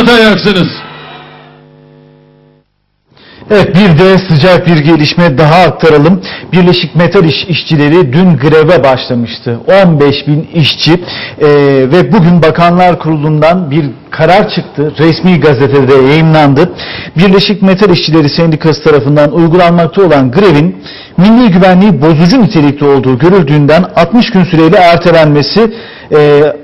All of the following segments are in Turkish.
anlatacaksınız? Evet bir de sıcak bir gelişme daha aktaralım. Birleşik Metal İş işçileri dün greve başlamıştı. 15 bin işçi eee, ve bugün Bakanlar Kurulu'ndan bir karar çıktı. Resmi gazetede yayınlandı. Birleşik Metal İşçileri Sendikası tarafından uygulanmakta olan grevin milli güvenliği bozucu nitelikte olduğu görüldüğünden 60 gün süreyle ertelenmesi eee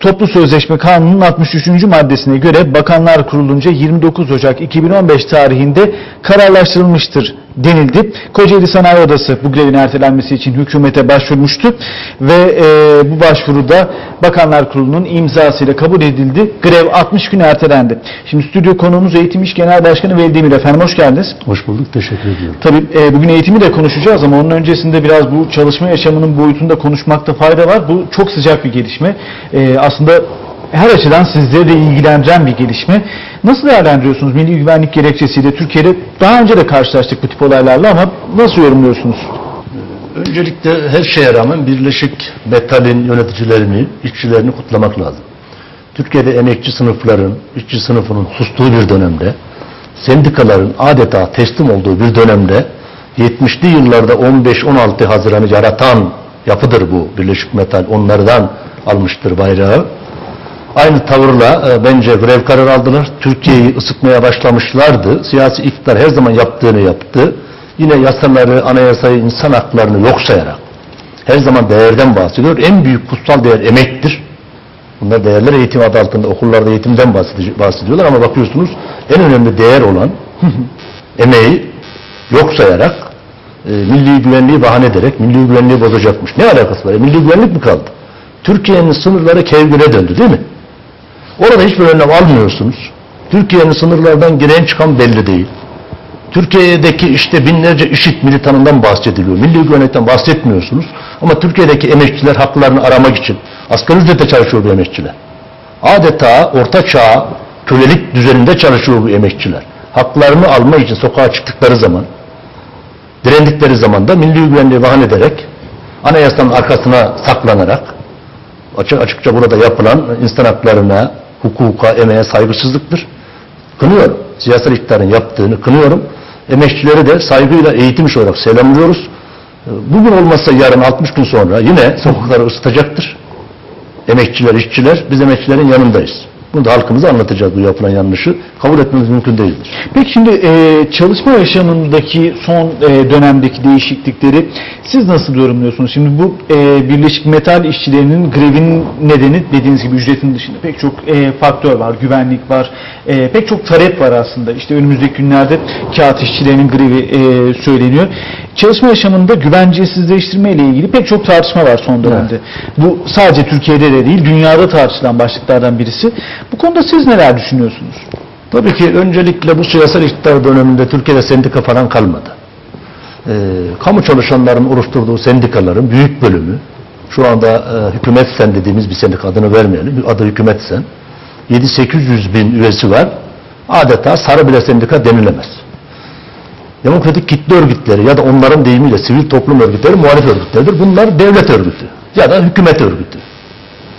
Toplu Sözleşme Kanunu'nun 63. maddesine göre Bakanlar Kurulunca 29 Ocak 2015 tarihinde kararlaştırılmıştır denildi. Kocaeli Sanayi Odası bu grevin ertelenmesi için hükümete başvurmuştu ve e, bu başvuruda Bakanlar Kurulu'nun imzasıyla kabul edildi. Grev 60 gün ertelendi. Şimdi stüdyo konuğumuz Eğitim İş Genel Başkanı Veli Demir efendim hoş geldiniz. Hoş bulduk, teşekkür ediyorum. Tabii e, bugün eğitimi de konuşacağız ama onun öncesinde biraz bu çalışma yaşamının boyutunda konuşmakta fayda var. Bu çok sıcak bir gelişme. E, aslında her açıdan sizleri de ilgilendiren bir gelişme. Nasıl değerlendiriyorsunuz milli güvenlik gerekçesiyle Türkiye'de daha önce de karşılaştık bu tip olaylarla ama nasıl yorumluyorsunuz? Öncelikle her şeye rağmen Birleşik Metal'in yöneticilerini, işçilerini kutlamak lazım. Türkiye'de emekçi sınıfların, işçi sınıfının sustuğu bir dönemde, sendikaların adeta teslim olduğu bir dönemde 70'li yıllarda 15-16 Haziran'ı yaratan yapıdır bu Birleşik Metal. Onlardan almıştır bayrağı. Aynı tavırla e, bence grev kararı aldılar. Türkiye'yi ısıtmaya başlamışlardı. Siyasi iktidar her zaman yaptığını yaptı. Yine yasaları, anayasayı, insan haklarını yok sayarak her zaman değerden bahsediyor. En büyük kutsal değer emektir. Bunlar değerler eğitim adı altında okullarda eğitimden bahsedi- bahsediyorlar ama bakıyorsunuz en önemli değer olan emeği yok sayarak e, milli güvenliği bahane ederek milli güvenliği bozacakmış. Ne alakası var? E, milli güvenlik mi kaldı? Türkiye'nin sınırları kevgire döndü değil mi? Orada hiçbir önlem almıyorsunuz. Türkiye'nin sınırlardan giren çıkan belli değil. Türkiye'deki işte binlerce IŞİD militanından bahsediliyor. Milli güvenlikten bahsetmiyorsunuz. Ama Türkiye'deki emekçiler haklarını aramak için asgari ücrete çalışıyor bu emekçiler. Adeta orta çağ kölelik düzeninde çalışıyor bu emekçiler. Haklarını alma için sokağa çıktıkları zaman direndikleri zaman da milli güvenliği bahane ederek anayasanın arkasına saklanarak açık açıkça burada yapılan insan haklarına, hukuka, emeğe saygısızlıktır. Kınıyorum. Siyasal iktidarın yaptığını kınıyorum. Emekçileri de saygıyla eğitim olarak selamlıyoruz. Ee, Bugün olmazsa yarın 60 gün sonra yine sokakları ısıtacaktır. Emekçiler, işçiler, biz emekçilerin yanındayız. Bunu da halkımıza anlatacağız bu yapılan yanlışı. Kabul etmemiz mümkün değildir. Peki şimdi e, çalışma yaşamındaki son e, dönemdeki değişiklikleri siz nasıl yorumluyorsunuz? Şimdi bu e, Birleşik Metal işçilerinin grevinin nedeni dediğiniz gibi ücretin dışında pek çok e, faktör var. Güvenlik var. E, pek çok talep var aslında. İşte önümüzdeki günlerde kağıt işçilerinin grevi e, söyleniyor. Çalışma yaşamında güvencesizleştirme ile ilgili pek çok tartışma var son dönemde. Bu sadece Türkiye'de de değil, dünyada tartışılan başlıklardan birisi. Bu konuda siz neler düşünüyorsunuz? Tabii ki öncelikle bu siyasal iktidar döneminde Türkiye'de sendika falan kalmadı. Ee, kamu çalışanların oluşturduğu sendikaların büyük bölümü şu anda e, hükümet sen dediğimiz bir sendika adını vermeyelim. Adı hükümet sen. 7-800 bin üyesi var. Adeta sarı bile sendika denilemez. Demokratik kitle örgütleri ya da onların deyimiyle sivil toplum örgütleri muhalif örgütleridir. Bunlar devlet örgütü ya da hükümet örgütü.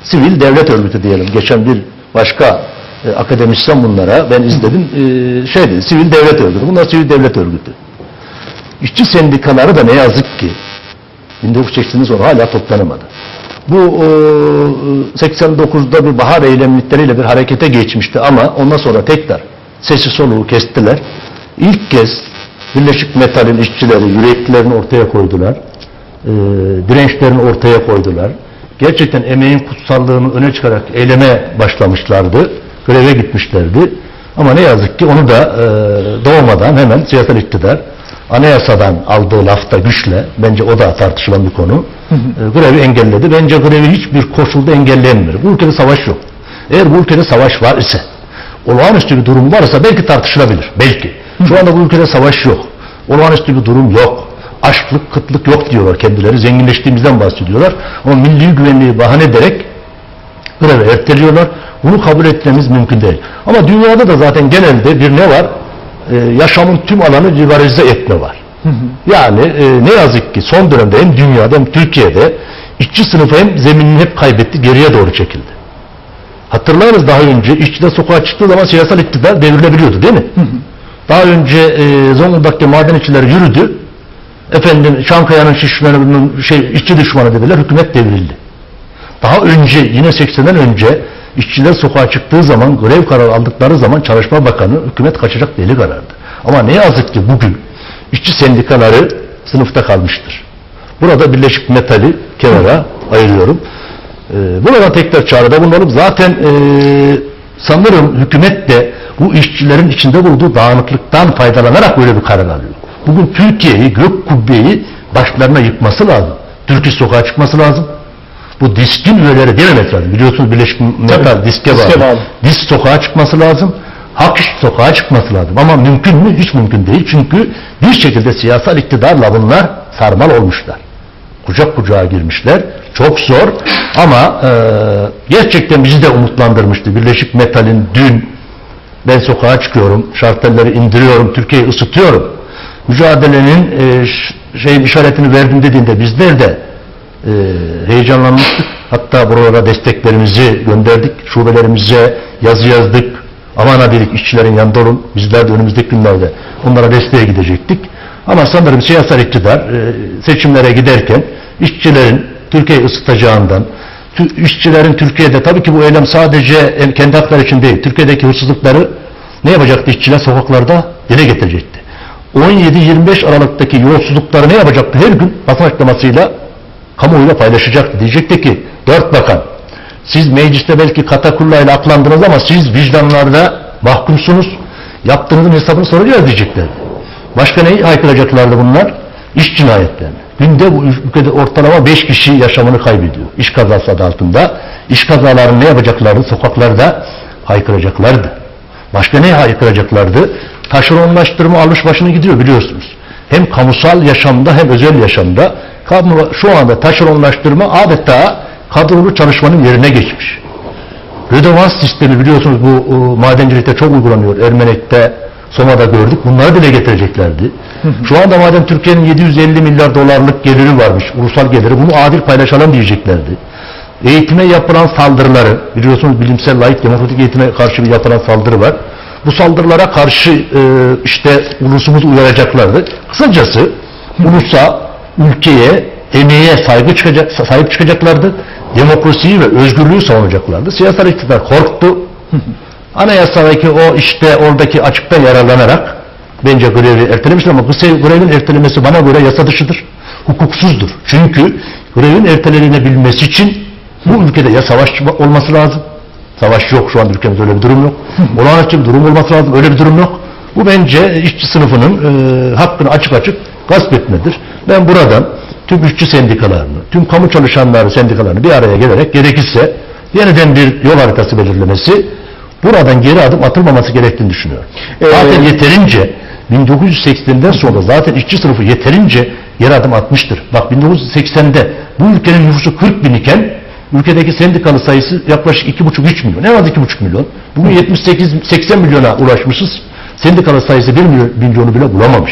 Sivil devlet örgütü diyelim. Geçen bir başka e, akademisyen bunlara ben izledim e, şey dedi sivil devlet örgütü. Bunlar sivil devlet örgütü. İşçi sendikaları da ne yazık ki 1980'den sonra hala toplanamadı. Bu e, 89'da bir bahar eylemlikleriyle bir harekete geçmişti ama ondan sonra tekrar sesi soluğu kestiler. İlk kez Birleşik Metal'in işçileri yüreklerini ortaya koydular. E, dirençlerini ortaya koydular. Gerçekten emeğin kutsallığını öne çıkarak eyleme başlamışlardı. Greve gitmişlerdi. Ama ne yazık ki onu da e, doğmadan hemen siyasal iktidar anayasadan aldığı lafta güçle, bence o da tartışılan bir konu, e, grevi engelledi. Bence grevi hiçbir koşulda engellenmiyor. Bu ülkede savaş yok. Eğer bu ülkede savaş var ise, olağanüstü bir durum varsa belki tartışılabilir. Belki. Şu anda bu ülkede savaş yok. Olağanüstü bir durum yok. Açlık, kıtlık yok diyorlar kendileri. Zenginleştiğimizden bahsediyorlar. Ama milli güvenliği bahane ederek grevi erteliyorlar. Bunu kabul etmemiz mümkün değil. Ama dünyada da zaten genelde bir ne var? Ee, yaşamın tüm alanı liberalize etme var. Yani e, ne yazık ki son dönemde hem dünyada hem Türkiye'de işçi sınıfı hem zeminini hep kaybetti, geriye doğru çekildi. Hatırlarız daha önce işçiler sokağa çıktığı zaman siyasal iktidar devrilebiliyordu değil mi? Daha önce e, Zonguldak'ta maden işçiler yürüdü. Efendim Çankaya'nın şişmanının şey işçi düşmanı dediler. Hükümet devrildi. Daha önce yine 80'den önce işçiler sokağa çıktığı zaman grev kararı aldıkları zaman Çalışma Bakanı hükümet kaçacak deli karardı. Ama ne yazık ki bugün işçi sendikaları sınıfta kalmıştır. Burada Birleşik Metal'i kenara ayırıyorum. Ee, buradan tekrar çağrıda bulunalım. Zaten e, sanırım hükümet de bu işçilerin içinde bulunduğu dağınıklıktan faydalanarak böyle bir karar alıyor. Bugün Türkiye'yi, gök kubbeyi başlarına yıkması lazım. Türk İş sokağa çıkması lazım. Bu diskin üyeleri dememek lazım. Biliyorsunuz Birleşik Metal diske, diske bağlı. bağlı. Disk sokağa çıkması lazım. Hak sokağa çıkması lazım. Ama mümkün mü? Hiç mümkün değil. Çünkü bir şekilde siyasal iktidarla bunlar sarmal olmuşlar. Kucak kucağa girmişler. Çok zor ama e, gerçekten bizi de umutlandırmıştı. Birleşik Metal'in dün ben sokağa çıkıyorum, şartelleri indiriyorum, Türkiye'yi ısıtıyorum. Mücadelenin e, ş- şeyin işaretini verdim dediğinde bizler de e, heyecanlanmıştık. Hatta buralara desteklerimizi gönderdik. Şubelerimize yazı yazdık. Aman ha dedik işçilerin yanında olun. Bizler de önümüzdeki günlerde onlara desteğe gidecektik. Ama sanırım siyasal iktidar e, seçimlere giderken işçilerin Türkiye'yi ısıtacağından, işçilerin Türkiye'de tabii ki bu eylem sadece kendi hakları için değil. Türkiye'deki hırsızlıkları ne yapacaktı işçiler sokaklarda? Dile getirecekti. 17-25 Aralık'taki yolsuzlukları ne yapacaktı? Her gün basın açıklamasıyla kamuoyuyla paylaşacaktı. Diyecekti ki dört bakan siz mecliste belki katakullayla aklandınız ama siz vicdanlarda mahkumsunuz. Yaptığınızın hesabını soracağız diyeceklerdi. Başka neyi haykıracaklardı bunlar? İş cinayetlerini. Günde bu ülkede ortalama 5 kişi yaşamını kaybediyor. İş kazası adı altında. İş kazalarını ne yapacaklardı? Sokaklarda haykıracaklardı. Başka ne haykıracaklardı? Taşeronlaştırma almış başını gidiyor biliyorsunuz. Hem kamusal yaşamda hem özel yaşamda şu anda taşeronlaştırma adeta kadrolu çalışmanın yerine geçmiş. Rödevans sistemi biliyorsunuz bu e, madencilikte çok uygulanıyor. Ermenek'te, Soma'da gördük. Bunları dile getireceklerdi. Şu anda madem Türkiye'nin 750 milyar dolarlık geliri varmış, ulusal geliri, bunu adil paylaşalım diyeceklerdi. Eğitime yapılan saldırıları, biliyorsunuz bilimsel layık demokratik eğitime karşı bir yapılan saldırı var. Bu saldırılara karşı e, işte ulusumuz uyaracaklardı. Kısacası ulusa, ülkeye, emeğe saygı çıkacak, sahip çıkacaklardı. Demokrasiyi ve özgürlüğü savunacaklardı. Siyasal iktidar korktu. Anayasadaki o işte oradaki açıktan yararlanarak bence grevi ertelemişler ama bu grevin ertelemesi bana göre yasa dışıdır. Hukuksuzdur. Çünkü grevin ertelenebilmesi için bu ülkede ya savaş olması lazım. Savaş yok şu an ülkemizde öyle bir durum yok. Olağanüstü bir durum olması lazım. Öyle bir durum yok. Bu bence işçi sınıfının e, hakkını açık açık gasp etmedir. Ben buradan tüm işçi sendikalarını, tüm kamu çalışanları sendikalarını bir araya gelerek gerekirse yeniden bir yol haritası belirlemesi buradan geri adım atılmaması gerektiğini düşünüyorum. Ee, Zaten yeterince 1980'den sonra zaten işçi sınıfı yeterince geri adım atmıştır. Bak 1980'de bu ülkenin nüfusu 40 bin iken ülkedeki sendikalı sayısı yaklaşık 2,5-3 milyon. En az 2,5 milyon. Bugün 78-80 milyona ulaşmışız. Sendikalı sayısı 1 milyon, milyonu bile bulamamış.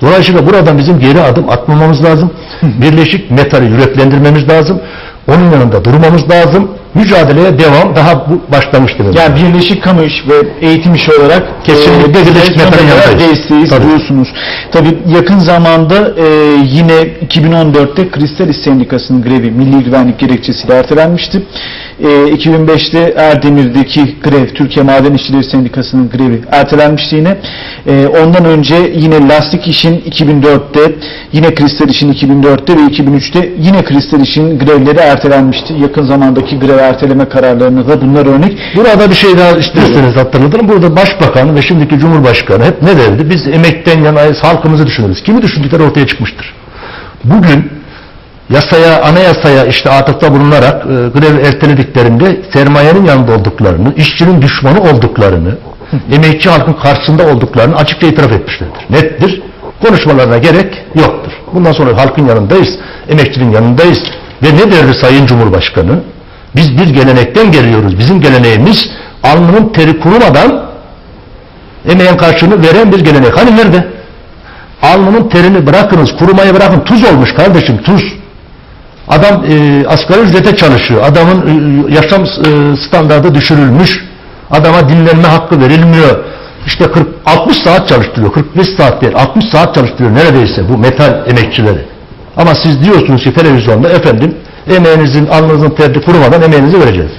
Dolayısıyla buradan bizim geri adım atmamamız lazım. Birleşik metali yüreklendirmemiz lazım. Onun yanında durmamız lazım. Mücadeleye devam daha bu başlamıştır. Yani Birleşik Kamu İş ve Eğitim İşi olarak Kesinlikle e, Birleşik yanındayız. desteği Tabii. diyorsunuz. Tabii yakın zamanda e, yine 2014'te Kristal İş Sendikası'nın grevi milli güvenlik gerekçesiyle ertelenmişti. E, 2005'te Erdemir'deki grev, Türkiye Maden İşçileri Sendikası'nın grevi ertelenmişti yine. E, ondan önce yine Lastik İş'in 2004'te, yine Kristal İş'in 2004'te ve 2003'te yine Kristal İş'in grevleri ertelenmişti. Yakın zamandaki grev erteleme kararlarına da bunlar örnek. Burada bir şey daha isterseniz hatırlatırım. Burada Başbakan ve şimdiki Cumhurbaşkanı hep ne derdi? Biz emekten yanayız, halkımızı düşünürüz. Kimi düşündükleri ortaya çıkmıştır. Bugün yasaya, anayasaya işte atıfta bulunarak e, grev ertelediklerinde sermayenin yanında olduklarını, işçinin düşmanı olduklarını, emekçi halkın karşısında olduklarını açıkça itiraf etmişlerdir. Nettir. Konuşmalarına gerek yoktur. Bundan sonra halkın yanındayız, emekçinin yanındayız. Ve ne derdi Sayın Cumhurbaşkanı? Biz bir gelenekten geliyoruz. Bizim geleneğimiz alnının teri kurumadan emeğin karşılığını veren bir gelenek. Hani nerede? Alnının terini bırakınız, kurumayı bırakın. Tuz olmuş kardeşim, tuz. Adam e, asgari ücrete çalışıyor. Adamın e, yaşam e, standardı düşürülmüş. Adama dinlenme hakkı verilmiyor. İşte 40 60 saat çalıştırıyor. 45 saat değil. 60 saat çalıştırıyor neredeyse bu metal emekçileri. Ama siz diyorsunuz ki televizyonda efendim emeğinizin alnınızın terdi kurumadan emeğinizi vereceğiz.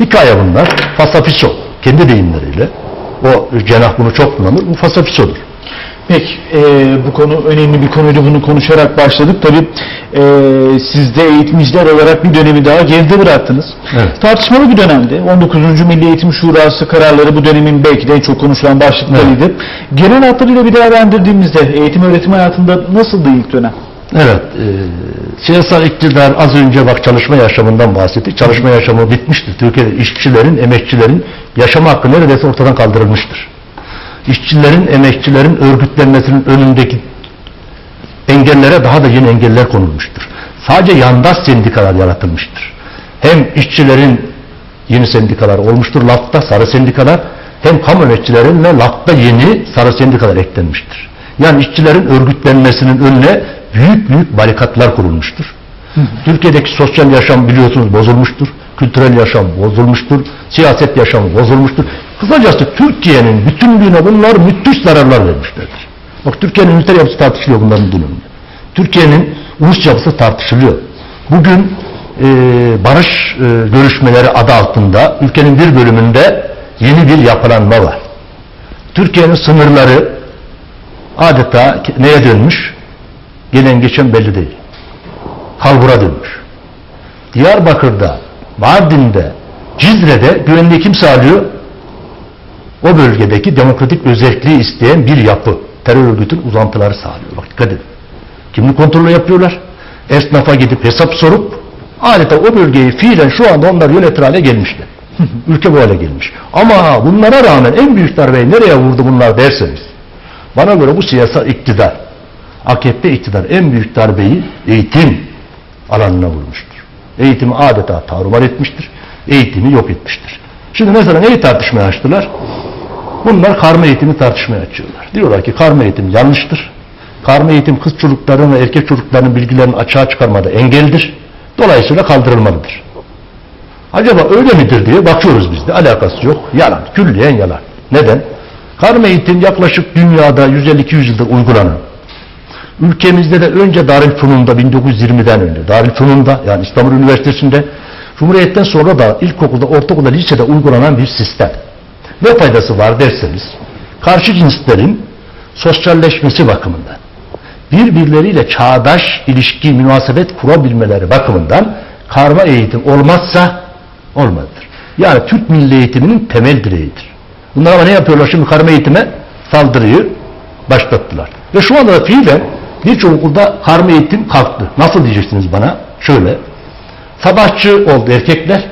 Hikaye bunlar. Fasafiso. Kendi deyimleriyle. O cenah bunu çok kullanır. Bu fasafisodur. Peki e, bu konu önemli bir konuydu bunu konuşarak başladık. Tabii e, siz de eğitimciler olarak bir dönemi daha geride bıraktınız. Evet. Tartışmalı bir dönemdi. 19. Milli Eğitim Şurası kararları bu dönemin belki de en çok konuşulan başlıklarıydı. Genel hatlarıyla bir değerlendirdiğimizde eğitim öğretim hayatında nasıldı ilk dönem? Evet, e, siyasal iktidar az önce bak çalışma yaşamından bahsettik. Çalışma yaşamı bitmiştir. Türkiye'de işçilerin, emekçilerin yaşama hakkı neredeyse ortadan kaldırılmıştır. İşçilerin, emekçilerin örgütlenmesinin önündeki engellere daha da yeni engeller konulmuştur. Sadece yandaş sendikalar yaratılmıştır. Hem işçilerin yeni sendikalar olmuştur LAF'ta sarı sendikalar hem kamu emekçilerinle LAF'ta yeni sarı sendikalar eklenmiştir. Yani işçilerin örgütlenmesinin önüne büyük büyük barikatlar kurulmuştur. Türkiye'deki sosyal yaşam biliyorsunuz bozulmuştur. Kültürel yaşam bozulmuştur. Siyaset yaşamı bozulmuştur. Kısacası Türkiye'nin bütünlüğüne bunlar müthiş zararlar vermişlerdir. Bak Türkiye'nin üniter yapısı tartışılıyor bunların döneminde. Türkiye'nin ulus yapısı tartışılıyor. Bugün e, barış e, görüşmeleri adı altında ülkenin bir bölümünde yeni bir yapılanma var. Türkiye'nin sınırları adeta neye dönmüş? Gelen geçen belli değil. Kalbura dönmüş. Diyarbakır'da, Mardin'de, Cizre'de güvenliği kim sağlıyor? O bölgedeki demokratik özelliği isteyen bir yapı. Terör örgütün uzantıları sağlıyor. Bak dikkat edin. Kimlik kontrolü yapıyorlar. Esnafa gidip hesap sorup adeta o bölgeyi fiilen şu anda onlar yönetir hale gelmişler. Ülke bu hale gelmiş. Ama bunlara rağmen en büyük darbeyi nereye vurdu bunlar derseniz bana göre bu siyasal iktidar AKP iktidar en büyük darbeyi eğitim alanına vurmuştur. Eğitimi adeta tarumar etmiştir. Eğitimi yok etmiştir. Şimdi mesela neyi tartışmaya açtılar? Bunlar karma eğitimi tartışmaya açıyorlar. Diyorlar ki karma eğitim yanlıştır. Karma eğitim kız çocukların ve erkek çocukların bilgilerini açığa çıkarmada engeldir. Dolayısıyla kaldırılmalıdır. Acaba öyle midir diye bakıyoruz biz de. Alakası yok. Yalan. Külliyen yalan. Neden? Karma eğitim yaklaşık dünyada 150-200 yıldır uygulanan. Ülkemizde de önce Darülfünun'da 1920'den önce Darülfünun'da yani İstanbul Üniversitesi'nde Cumhuriyet'ten sonra da ilkokulda, ortaokulda, lisede uygulanan bir sistem. Ne faydası var derseniz karşı cinslerin sosyalleşmesi bakımından birbirleriyle çağdaş ilişki, münasebet kurabilmeleri bakımından karma eğitim olmazsa olmalıdır. Yani Türk milli eğitiminin temel direğidir. Bunlar ama ne yapıyorlar şimdi karma eğitime? Saldırıyı başlattılar. Ve şu anda da fiilen birçok okulda karma eğitim kalktı. Nasıl diyeceksiniz bana? Şöyle. Sabahçı oldu erkekler.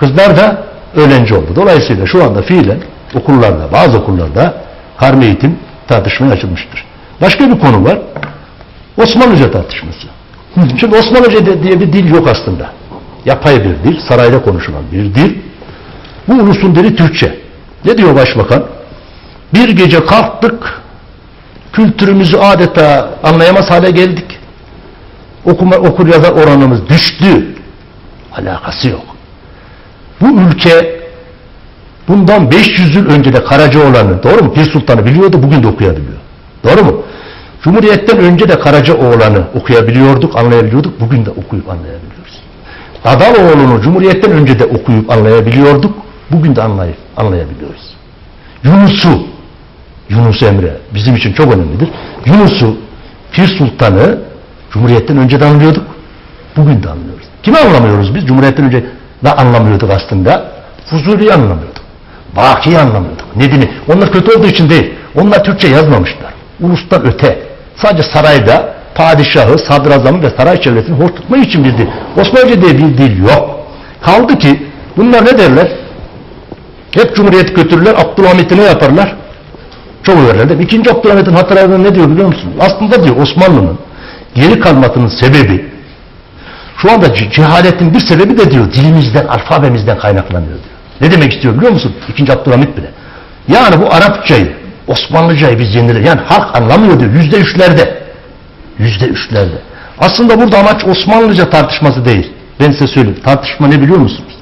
Kızlar da öğlenci oldu. Dolayısıyla şu anda fiilen okullarda, bazı okullarda karma eğitim tartışmaya açılmıştır. Başka bir konu var. Osmanlıca tartışması. Şimdi Osmanlıca diye bir dil yok aslında. Yapay bir dil, sarayda konuşulan bir dil. Bu ulusun dili Türkçe. Ne diyor başbakan? Bir gece kalktık, kültürümüzü adeta anlayamaz hale geldik. Okuma, okur yazar oranımız düştü. Alakası yok. Bu ülke bundan 500 yıl önce de Karacaoğlan'ı, doğru mu? Pir Sultan'ı biliyordu, bugün de okuyabiliyor. Doğru mu? Cumhuriyet'ten önce de Karacaoğlan'ı okuyabiliyorduk, anlayabiliyorduk, bugün de okuyup anlayabiliyoruz. Dadaloğlu'nu Cumhuriyet'ten önce de okuyup anlayabiliyorduk, bugün de anlayıp anlayabiliyoruz. Yunus'u, Yunus Emre bizim için çok önemlidir. Yunus'u, Pir Sultan'ı Cumhuriyet'ten önce de anlıyorduk, bugün de anlıyoruz. Kimi anlamıyoruz biz? Cumhuriyet'ten önce de anlamıyorduk aslında. Fuzuli'yi anlamıyorduk. Baki'yi anlamıyorduk. Nedeni? Onlar kötü olduğu için değil. Onlar Türkçe yazmamışlar. Ulustan öte. Sadece sarayda padişahı, sadrazamı ve saray çevresini hoş tutmak için bir dil. Osmanlıca diye bir dil yok. Kaldı ki bunlar ne derler? Hep Cumhuriyeti götürürler, Abdülhamit'i ne yaparlar? Çok mi? İkinci Abdülhamit'in hatıralarında ne diyor biliyor musun? Aslında diyor Osmanlı'nın geri kalmasının sebebi şu anda ce- cehaletin bir sebebi de diyor dilimizden, alfabemizden kaynaklanıyor diyor. Ne demek istiyor biliyor musun? İkinci Abdülhamit bile. Yani bu Arapçayı, Osmanlıcayı biz yenilir. Yani halk anlamıyor diyor. Yüzde üçlerde. Yüzde üçlerde. Aslında burada amaç Osmanlıca tartışması değil. Ben size söyleyeyim. Tartışma ne biliyor musunuz?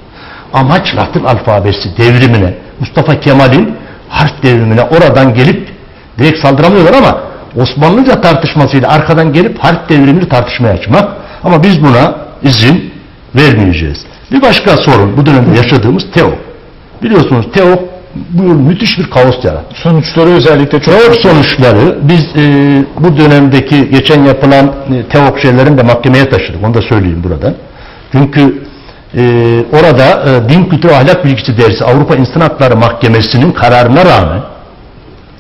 Amaç Latin alfabesi devrimine, Mustafa Kemal'in harf devrimine oradan gelip direkt saldıramıyorlar ama Osmanlıca tartışmasıyla arkadan gelip harf devrimini tartışmaya açmak. Ama biz buna izin vermeyeceğiz. Bir başka sorun bu dönemde yaşadığımız TEO. Biliyorsunuz TEO bu müthiş bir kaos yarattı. Sonuçları özellikle çok TEOK sonuçları biz e, bu dönemdeki geçen yapılan e, TEOK şeylerini de mahkemeye taşıdık. Onu da söyleyeyim buradan. Çünkü e, orada e, din kültürü ahlak bilgisi dersi Avrupa İnsan Hakları Mahkemesi'nin kararına rağmen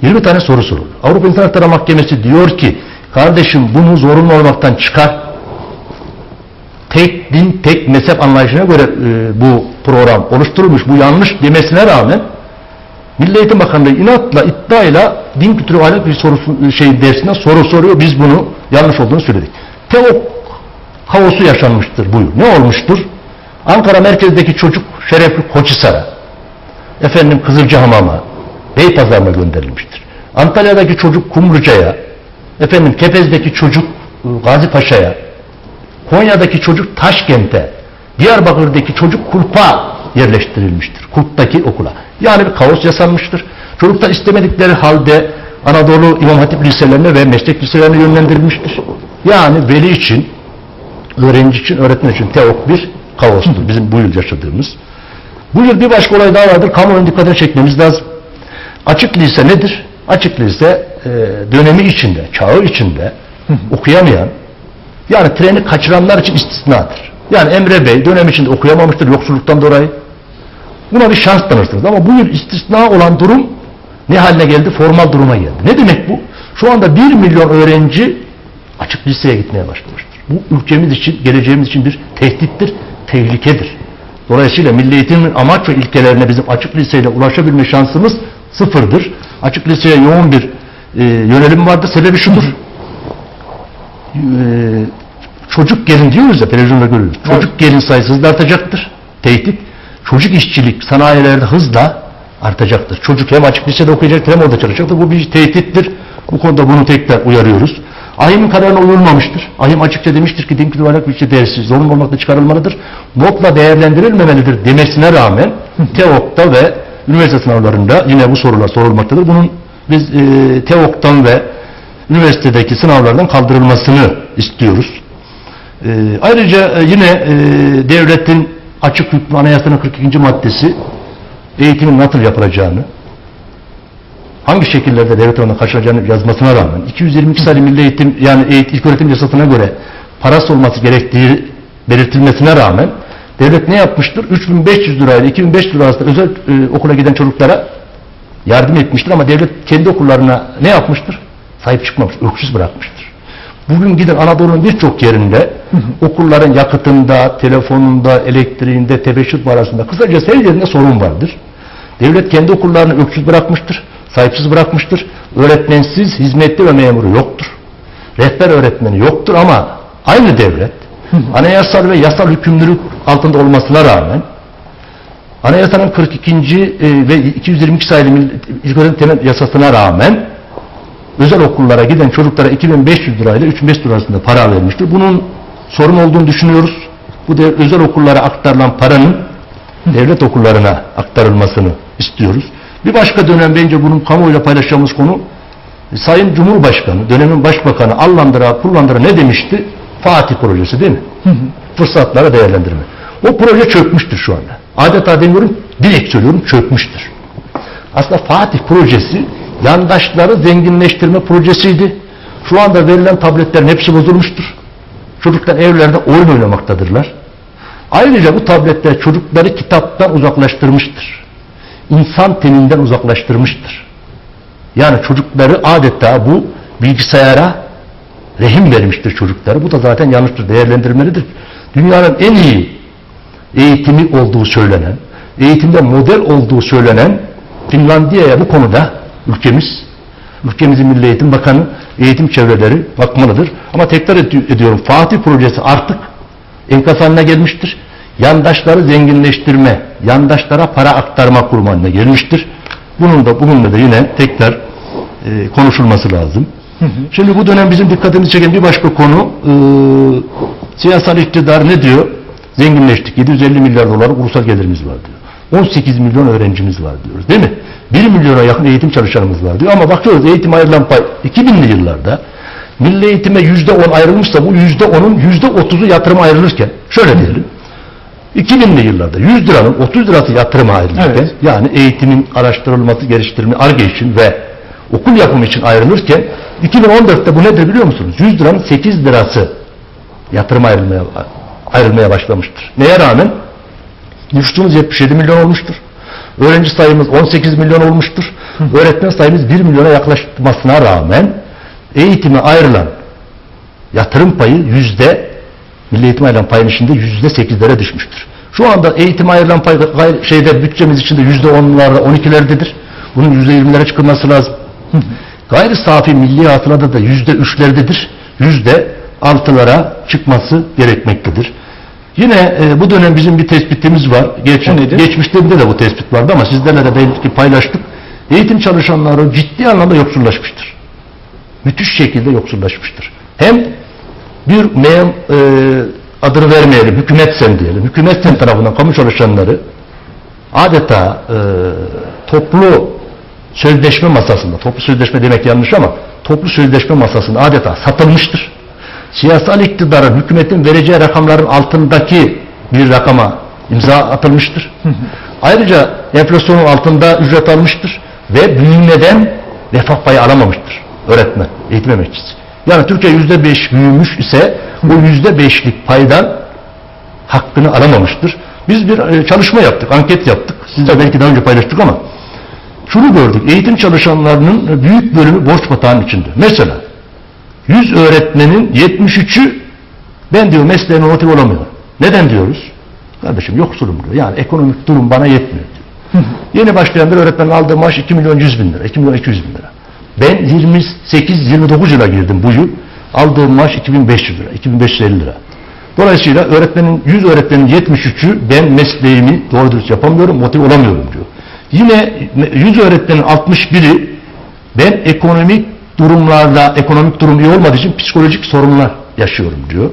20 tane soru soruldu. Avrupa İnsan Hakları Mahkemesi diyor ki kardeşim bunu zorunlu olmaktan çıkar. Tek din, tek mezhep anlayışına göre e, bu program oluşturulmuş. Bu yanlış demesine rağmen Milli Eğitim Bakanlığı inatla, iddiayla din kültürü ahlak bir sorusu, şey dersinden soru soruyor. Biz bunu yanlış olduğunu söyledik. TEOK kaosu yaşanmıştır bu. Ne olmuştur? Ankara merkezdeki çocuk Şerefli Koçhisar'a, efendim Kızılcahamam'a, Beypazarı'na gönderilmiştir. Antalya'daki çocuk Kumruca'ya, efendim Kepez'deki çocuk e, Gazi Paşa'ya, Konya'daki çocuk Taşkent'e, Diyarbakır'daki çocuk Kulp'a yerleştirilmiştir. Kulp'taki okula. Yani bir kaos yaşanmıştır. Çocuklar istemedikleri halde Anadolu İmam Hatip liselerine ve meslek liselerine yönlendirilmiştir. Yani veli için, öğrenci için, öğretmen için teok bir kaostur. Bizim bu yıl yaşadığımız. Bu yıl bir başka olay daha vardır. Kamuoyunun dikkatini çekmemiz lazım. Açık lise nedir? Açık lise e, dönemi içinde, çağı içinde okuyamayan, yani treni kaçıranlar için istisnadır. Yani Emre Bey dönem içinde okuyamamıştır yoksulluktan dolayı. Buna bir şans tanırsınız. Ama bu yıl istisna olan durum ne haline geldi? Formal duruma geldi. Ne demek bu? Şu anda 1 milyon öğrenci açık liseye gitmeye başlamıştır. Bu ülkemiz için, geleceğimiz için bir tehdittir, tehlikedir. Dolayısıyla milli eğitimin amaç ve ilkelerine bizim açık liseyle ulaşabilme şansımız sıfırdır. Açık liseye yoğun bir e, yönelim vardır. Sebebi şudur. E, çocuk gelin diyoruz ya televizyonda görüyoruz. Çocuk gelin sayısı hızla artacaktır. Tehdit. Çocuk işçilik sanayilerde hızla artacaktır. Çocuk hem açık lisede okuyacaktır hem orada çalışacaktır. Bu bir tehdittir. Bu konuda bunu tekrar uyarıyoruz. Ahim'in kararına uyulmamıştır. Ahim açıkça demiştir ki din kültürü ahlak bilgisi dersi zorunlu olmakla çıkarılmalıdır. Notla değerlendirilmemelidir demesine rağmen TEOK'ta ve üniversite sınavlarında yine bu sorular sorulmaktadır. Bunun biz e, TEOK'tan ve üniversitedeki sınavlardan kaldırılmasını istiyoruz. E, ayrıca e, yine e, devletin açık hükmü anayasanın 42. maddesi eğitimin nasıl yapılacağını, hangi şekillerde devlet tarafından karşılanacağını yazmasına rağmen 222 sayılı milli eğitim yani eğitim, ilköğretim yasasına göre parası olması gerektiği belirtilmesine rağmen devlet ne yapmıştır? 3500 lirayla 2500 lira arasında özel e, okula giden çocuklara yardım etmiştir ama devlet kendi okullarına ne yapmıştır? Sahip çıkmamış, öksüz bırakmıştır. Bugün gidin Anadolu'nun birçok yerinde okulların yakıtında, telefonunda, elektriğinde, tebeşir parasında, kısacası her yerinde sorun vardır. Devlet kendi okullarını öksüz bırakmıştır, sahipsiz bırakmıştır. Öğretmensiz, hizmetli ve memuru yoktur. Rehber öğretmeni yoktur ama aynı devlet anayasal ve yasal hükümlülük altında olmasına rağmen anayasanın 42. e, ve 222 sayılı İlköğretim Temel Yasasına rağmen özel okullara giden çocuklara 2500 lirayla 3500 lira arasında para vermiştir. Bunun sorun olduğunu düşünüyoruz. Bu da özel okullara aktarılan paranın devlet okullarına aktarılmasını istiyoruz. Bir başka dönem bence bunun kamuoyuyla paylaşacağımız konu e, Sayın Cumhurbaşkanı, dönemin Başbakanı Allandıra, Pullandıra ne demişti? Fatih projesi değil mi? Fırsatlara değerlendirme. O proje çökmüştür şu anda. Adeta demiyorum, direkt söylüyorum çökmüştür. Aslında Fatih projesi yandaşları zenginleştirme projesiydi. Şu anda verilen tabletlerin hepsi bozulmuştur. Çocuklar evlerde oyun oynamaktadırlar. Ayrıca bu tabletler çocukları kitaptan uzaklaştırmıştır. İnsan teninden uzaklaştırmıştır. Yani çocukları adeta bu bilgisayara rehin vermiştir çocukları. Bu da zaten yanlıştır, değerlendirmelidir. Dünyanın en iyi eğitimi olduğu söylenen, eğitimde model olduğu söylenen Finlandiya'ya bu konuda ülkemiz, ülkemizin Milli Eğitim Bakanı, eğitim çevreleri bakmalıdır. Ama tekrar ed- ediyorum Fatih projesi artık enkaz haline gelmiştir. Yandaşları zenginleştirme, yandaşlara para aktarma kurumu haline gelmiştir. Bunun da bununla da yine tekrar e, konuşulması lazım. Şimdi bu dönem bizim dikkatimizi çeken bir başka konu e, siyasal iktidar ne diyor? Zenginleştik. 750 milyar dolarlık ulusal gelirimiz var diyor. 18 milyon öğrencimiz var diyoruz değil mi? 1 milyona yakın eğitim çalışanımız var diyor. Ama bakıyoruz eğitim ayrılan pay 2000'li yıllarda milli eğitime %10 ayrılmışsa bu %10'un %30'u yatırıma ayrılırken şöyle diyelim. 2000'li yıllarda 100 liranın 30 lirası yatırıma ayrılırken Evet. yani eğitimin araştırılması, geliştirilmesi, ARGE için ve okul yapımı için ayrılırken 2014'te bu nedir biliyor musunuz? 100 liranın 8 lirası yatırıma ayrılmaya, ayrılmaya başlamıştır. Neye rağmen? Nüfusumuz 77 milyon olmuştur. Öğrenci sayımız 18 milyon olmuştur. Öğretmen sayımız 1 milyona yaklaşmasına rağmen eğitime ayrılan yatırım payı yüzde Milli Eğitim ayrılan payın içinde yüzde sekizlere düşmüştür. Şu anda eğitim ayrılan pay gayri- şeyde bütçemiz içinde yüzde onlarda, on ikilerdedir. Bunun yüzde yirmilere çıkılması lazım. Gayri safi milli hasılada da yüzde üçlerdedir. Yüzde altılara çıkması gerekmektedir. Yine e, bu dönem bizim bir tespitimiz var. Geç, geçmişte de bu tespit vardı ama sizlerle de belki paylaştık. Eğitim çalışanları ciddi anlamda yoksullaşmıştır. Müthiş şekilde yoksullaşmıştır. Hem bir mem e, adını vermeyelim, hükümetsen diyelim. Hükümetsen tarafından kamu çalışanları adeta e, toplu sözleşme masasında, toplu sözleşme demek yanlış ama toplu sözleşme masasında adeta satılmıştır. Siyasal iktidarın, hükümetin vereceği rakamların altındaki bir rakama imza atılmıştır. Ayrıca enflasyonun altında ücret almıştır ve büyümeden refah payı alamamıştır öğretmen, eğitim emekçisi. Yani Türkiye yüzde beş büyümüş ise bu yüzde beşlik paydan hakkını alamamıştır. Biz bir e, çalışma yaptık, anket yaptık. Siz de belki daha önce paylaştık ama şunu gördük. Eğitim çalışanlarının büyük bölümü borç batağının içinde. Mesela 100 öğretmenin 73'ü ben diyor mesleğime motive olamıyorum. Neden diyoruz? Kardeşim yoksulum diyor. Yani ekonomik durum bana yetmiyor diyor. Yeni başlayan bir öğretmenin aldığı maaş 2 milyon 100 bin lira, 2 milyon 200 bin lira. Ben 28-29 yıla girdim bu yıl. Aldığım maaş 2500 lira, 2550 lira. Dolayısıyla öğretmenin 100 öğretmenin 73'ü ben mesleğimi doğru dürüst yapamıyorum, motive olamıyorum diyor. Yine 100 öğretmenin 61'i ben ekonomik durumlarla, ekonomik durum iyi olmadığı için psikolojik sorunlar yaşıyorum diyor.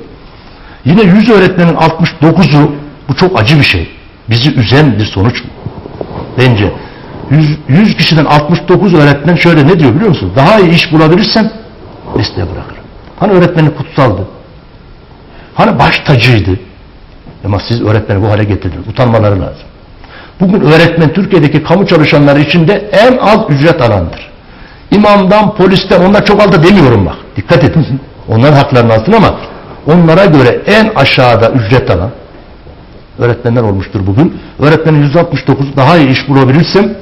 Yine 100 öğretmenin 69'u bu çok acı bir şey. Bizi üzen bir sonuç bu. Bence 100, 100 kişiden 69 öğretmen şöyle ne diyor biliyor musun? Daha iyi iş bulabilirsem mesleği bırakırım. Hani öğretmenin kutsaldı? Hani baş tacıydı? Ama siz öğretmeni bu hale getirdiniz. Utanmaları lazım. Bugün öğretmen Türkiye'deki kamu çalışanları içinde en az ücret alandır. İmamdan, polisten onlar çok aldı demiyorum bak. Dikkat edin. Onların haklarını alsın ama onlara göre en aşağıda ücret alan öğretmenler olmuştur bugün. Öğretmenin 169 daha iyi iş bulabilirsem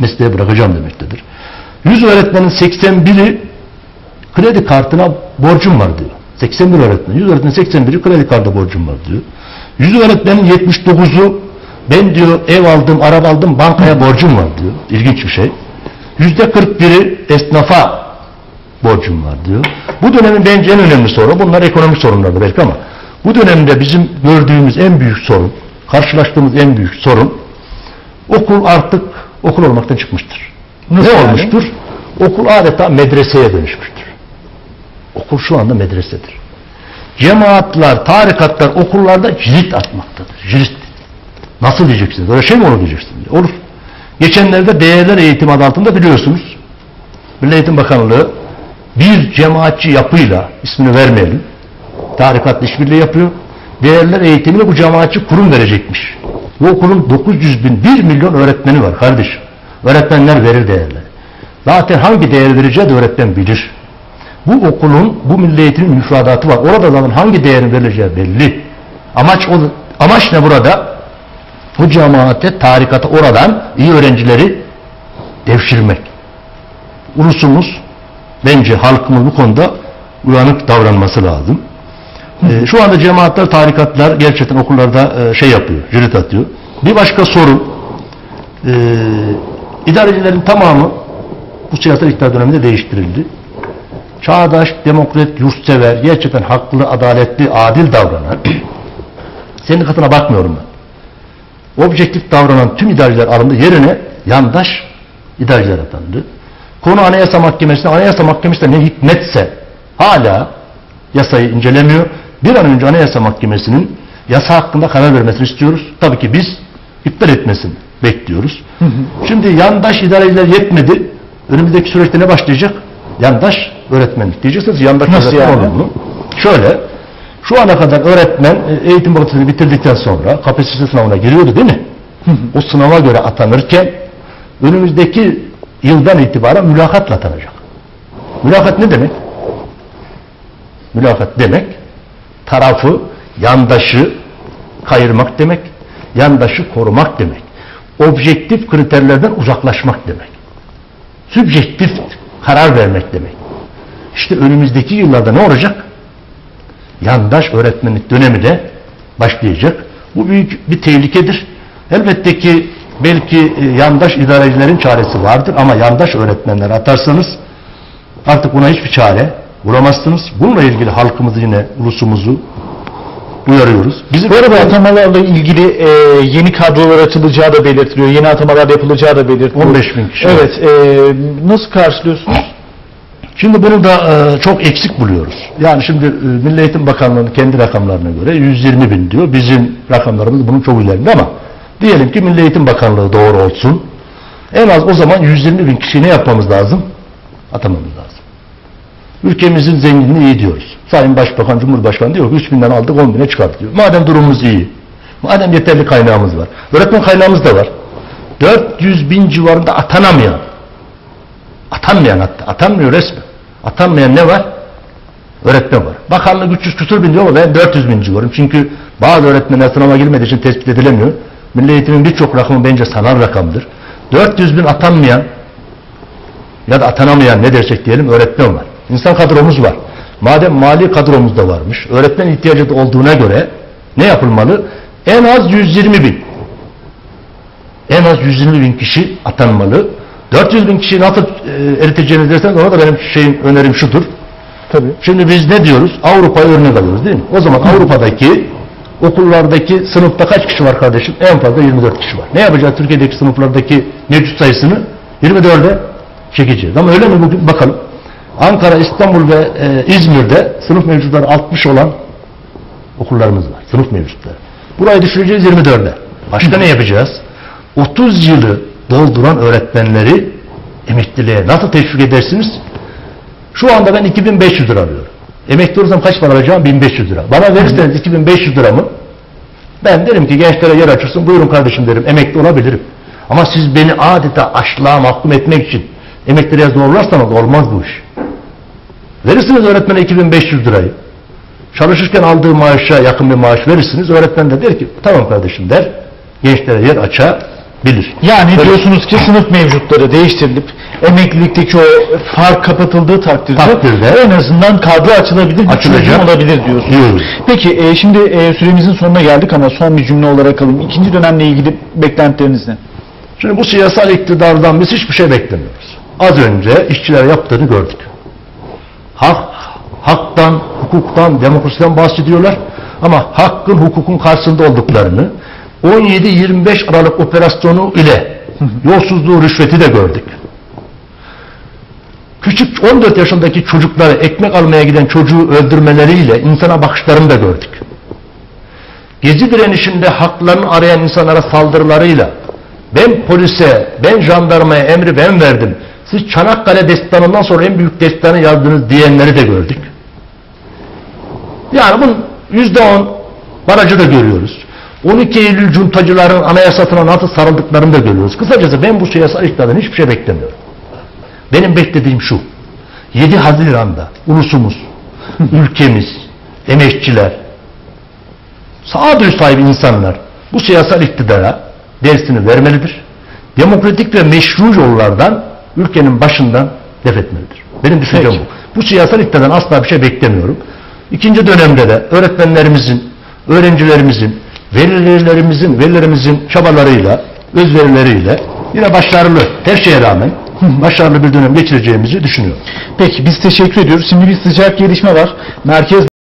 mesleği bırakacağım demektedir. 100 öğretmenin 81'i kredi kartına borcum var diyor. 81 öğretmen. 100 öğretmenin 81'i kredi kartı borcum var diyor. 100 öğretmenin 79'u ben diyor ev aldım, araba aldım, bankaya borcum var diyor. İlginç bir şey. Yüzde 41'i esnafa borcum var diyor. Bu dönemin bence en önemli sorunu, bunlar ekonomik sorunlardı belki ama bu dönemde bizim gördüğümüz en büyük sorun, karşılaştığımız en büyük sorun okul artık okul olmaktan çıkmıştır. Nasıl ne yani? olmuştur? Okul adeta medreseye dönüşmüştür. Okul şu anda medresedir. Cemaatler, tarikatlar okullarda cirit atmaktadır. Cirit. Nasıl diyeceksiniz? Öyle şey mi olur diyeceksiniz? Olur. Geçenlerde değerler eğitim adı altında biliyorsunuz. Milli Eğitim Bakanlığı bir cemaatçi yapıyla ismini vermeyelim. Tarikatla işbirliği yapıyor. Değerler eğitimini bu cemaatçi kurum verecekmiş. Bu okulun 900 bin, 1 milyon öğretmeni var kardeşim. Öğretmenler verir değerleri. Zaten hangi değer vereceği de öğretmen bilir. Bu okulun, bu milli eğitimin müfredatı var. Orada zaten hangi değerin verileceği belli. Amaç o, amaç ne burada? Bu cemaate, tarikata oradan iyi öğrencileri devşirmek. Ulusumuz, bence halkımız bu konuda uyanık davranması lazım. Ee, şu anda cemaatler, tarikatlar gerçekten okullarda e, şey yapıyor, cirit atıyor. Bir başka sorun, e, idarecilerin tamamı bu siyasal iktidar döneminde değiştirildi. Çağdaş, demokrat, yurtsever, gerçekten haklı, adaletli, adil davranan, sendikatına bakmıyorum ben. Objektif davranan tüm idareciler alındı. Yerine yandaş idareciler atandı. Konu Anayasa Mahkemesi'ne, Anayasa Mahkemesi de ne hikmetse hala yasayı incelemiyor. Bir an önce Anayasa Mahkemesi'nin yasa hakkında karar vermesini istiyoruz. Tabii ki biz iptal etmesini bekliyoruz. Şimdi yandaş idareciler yetmedi. Önümüzdeki süreçte ne başlayacak? Yandaş öğretmenlik. Diyeceksiniz yandaş Nasıl öğretmen yani? mu? Şöyle, şu ana kadar öğretmen e, eğitim fakültesini bitirdikten sonra KPSS sınavına giriyordu değil mi? O sınava göre atanırken önümüzdeki yıldan itibaren mülakatla atanacak. Mülakat ne demek? Mülakat demek tarafı, yandaşı kayırmak demek, yandaşı korumak demek. Objektif kriterlerden uzaklaşmak demek. Sübjektif karar vermek demek. İşte önümüzdeki yıllarda ne olacak? Yandaş öğretmenlik dönemi de başlayacak. Bu büyük bir tehlikedir. Elbette ki belki e, yandaş idarecilerin çaresi vardır ama yandaş öğretmenler atarsanız artık buna hiçbir çare bulamazsınız. Bununla ilgili halkımızı yine ulusumuzu uyarıyoruz. Bizim Bu arada atamalarla ilgili e, yeni kadrolar açılacağı da belirtiliyor. Yeni atamalar yapılacağı da belirtiliyor. 15 bin kişi. Evet. e, nasıl karşılıyorsunuz? Şimdi bunu da e, çok eksik buluyoruz. Yani şimdi e, Milli Eğitim Bakanlığı'nın kendi rakamlarına göre 120 bin diyor. Bizim rakamlarımız bunun çok ilerinde ama diyelim ki Milli Eğitim Bakanlığı doğru olsun. En az o zaman 120 bin kişiyi ne yapmamız lazım? Atamamız lazım. Ülkemizin zenginliği iyi diyoruz. Sayın Başbakan, Cumhurbaşkanı diyor ki 3 binden aldık 10 bine çıkartıyor. Madem durumumuz iyi, madem yeterli kaynağımız var, öğretmen kaynağımız da var. 400 bin civarında atanamayan, Atanmayan hatta. Atanmıyor resmen. Atanmayan ne var? Öğretmen var. Bakanlık 300 küsur bin diyor ama ben 400 bin civarım. Çünkü bazı öğretmenler sınava girmediği için tespit edilemiyor. Milli Eğitim'in birçok rakamı bence sanal rakamdır. 400 bin atanmayan ya da atanamayan ne dersek diyelim öğretmen var. İnsan kadromuz var. Madem mali kadromuz da varmış, öğretmen ihtiyacı da olduğuna göre ne yapılmalı? En az 120 bin. En az 120 bin kişi atanmalı. 400 bin kişiyi nasıl e, eriteceğiniz derseniz ona da benim şeyim, önerim şudur. Tabii. Şimdi biz ne diyoruz? Avrupa'yı örnek alıyoruz değil mi? O zaman Avrupa'daki okullardaki sınıfta kaç kişi var kardeşim? En fazla 24 kişi var. Ne yapacağız Türkiye'deki sınıflardaki mevcut sayısını? 24'e çekeceğiz. Ama öyle mi bugün? Bakalım. Ankara, İstanbul ve e, İzmir'de sınıf mevcutları 60 olan okullarımız var. Sınıf mevcutları. Burayı düşüreceğiz 24'e. Başka ne yapacağız? 30 yılı dolduran öğretmenleri emekliliğe nasıl teşvik edersiniz? Şu anda ben 2500 lira alıyorum. Emekli olursam kaç para alacağım? 1500 lira. Bana verirseniz 2500 liramı ben derim ki gençlere yer açılsın buyurun kardeşim derim emekli olabilirim. Ama siz beni adeta açlığa mahkum etmek için emekliliğe zorlarsanız olmaz bu iş. Verirsiniz öğretmene 2500 lirayı. Çalışırken aldığı maaşa yakın bir maaş verirsiniz. Öğretmen de der ki tamam kardeşim der. Gençlere yer açabilir. Yani Böyle- diyorsunuz ki sınıf mevcutları değiştirilip emeklilikteki o fark kapatıldığı takdirde, Takdirde. en azından kadro açılabilir, Açılacak. olabilir diyorsunuz. Diyoruz. Peki e, şimdi e, süremizin sonuna geldik ama son bir cümle olarak alayım. İkinci dönemle ilgili beklentileriniz ne? Şimdi bu siyasal iktidardan biz hiçbir şey beklemiyoruz. Az önce işçiler yaptığını gördük. Hak, haktan, hukuktan, demokrasiden bahsediyorlar. Ama hakkın, hukukun karşısında olduklarını 17-25 Aralık operasyonu ile yolsuzluğu, rüşveti de gördük. Küçük 14 yaşındaki çocukları ekmek almaya giden çocuğu öldürmeleriyle insana bakışlarını da gördük. Gezi direnişinde haklarını arayan insanlara saldırılarıyla ben polise, ben jandarmaya emri ben verdim. Siz Çanakkale destanından sonra en büyük destanı yazdınız diyenleri de gördük. Yani bunun yüzde on barajı da görüyoruz. 12 Eylül cuntacıların anayasasına nasıl sarıldıklarını da görüyoruz. Kısacası ben bu siyasal iktidardan hiçbir şey beklemiyorum. Benim beklediğim şu. 7 Haziran'da ulusumuz, ülkemiz, emekçiler, sağduyu sahibi insanlar bu siyasal iktidara dersini vermelidir. Demokratik ve meşru yollardan ülkenin başından def etmelidir. Benim düşüncem Peki. bu. Bu siyasal iktidardan asla bir şey beklemiyorum. İkinci dönemde de öğretmenlerimizin, öğrencilerimizin, velilerimizin, velilerimizin çabalarıyla, özverileriyle yine başarılı, her şeye rağmen başarılı bir dönem geçireceğimizi düşünüyorum. Peki biz teşekkür ediyoruz. Şimdi bir sıcak gelişme var. Merkez